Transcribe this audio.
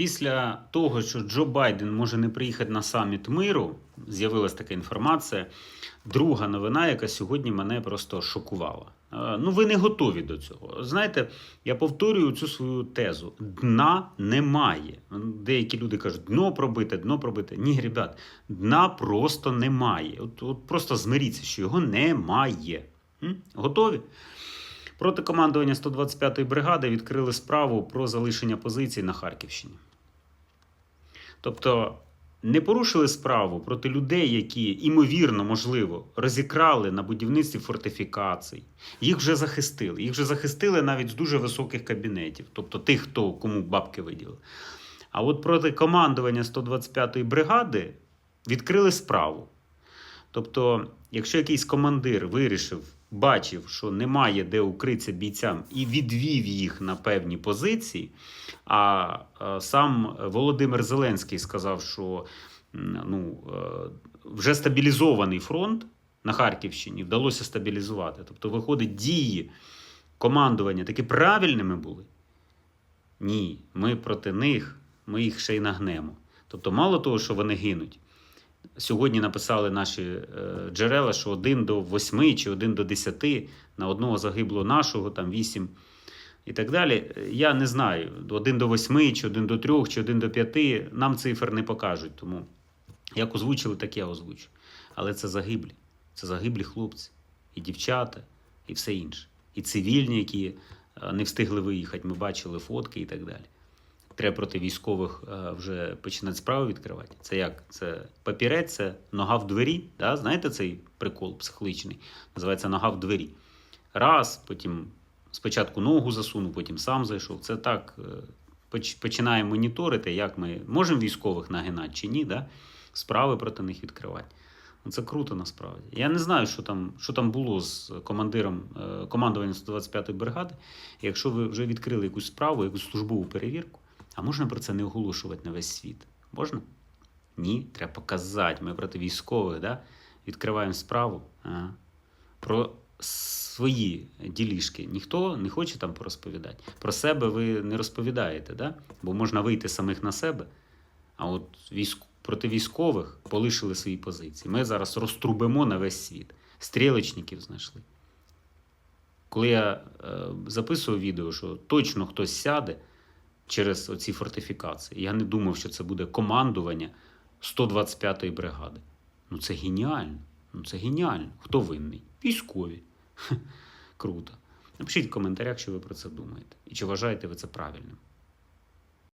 Після того, що Джо Байден може не приїхати на саміт миру, з'явилася така інформація. Друга новина, яка сьогодні мене просто шокувала. Е, Ну, ви не готові до цього. Знаєте, я повторюю цю свою тезу: дна немає. Деякі люди кажуть, дно пробите, дно пробите. Ні, ребят, дна просто немає. От, от просто змиріться, що його немає. М? Готові? Проти командування 125-ї бригади відкрили справу про залишення позицій на Харківщині. Тобто не порушили справу проти людей, які, імовірно, можливо, розікрали на будівництві фортифікацій. Їх вже захистили. Їх вже захистили навіть з дуже високих кабінетів, тобто тих, хто кому бабки виділили. А от проти командування 125-ї бригади відкрили справу. Тобто, якщо якийсь командир вирішив, бачив, що немає де укритися бійцям і відвів їх на певні позиції, а е, сам Володимир Зеленський сказав, що ну, е, вже стабілізований фронт на Харківщині вдалося стабілізувати. Тобто, виходить, дії командування таки правильними були. Ні, ми проти них, ми їх ще й нагнемо. Тобто, мало того, що вони гинуть. Сьогодні написали наші е, джерела, що 1 до 8 чи 1 до 10 на одного загибло нашого, там 8 і так далі. Я не знаю, 1 до 8 чи 1 до 3 чи 1 до 5 нам цифр не покажуть. Тому як озвучили, так я озвучу. Але це загиблі. Це загиблі хлопці, і дівчата, і все інше. І цивільні, які е, не встигли виїхати. Ми бачили фотки і так далі. Треба проти військових е, вже починати справи відкривати. Це як? Це папірець, нога в двері. Да? Знаєте цей прикол психологічний? Називається нога в двері. Раз, потім спочатку ногу засунув, потім сам зайшов. Це так е, поч- починаємо моніторити, як ми можемо військових нагинати чи ні, да? справи проти них відкривати. Ну, Це круто насправді. Я не знаю, що там, що там було з командиром е, командування 125-ї бригади. Якщо ви вже відкрили якусь справу, якусь службову перевірку, а можна про це не оголошувати на весь світ? Можна? Ні, треба показати. Ми проти військових, да? відкриваємо справу ага. про свої ділішки. Ніхто не хоче там порозповідати. Про себе ви не розповідаєте, да? бо можна вийти самих на себе. А от військ... проти військових полишили свої позиції. Ми зараз розтрубимо на весь світ. Стрілечників знайшли. Коли я е, записував відео, що точно хтось сяде через оці фортифікації, я не думав, що це буде командування 125-ї бригади. Ну це геніально. Ну це геніально. Хто винний? Військові. Круто. Напишіть в коментарях, що ви про це думаєте. І чи вважаєте ви це правильним.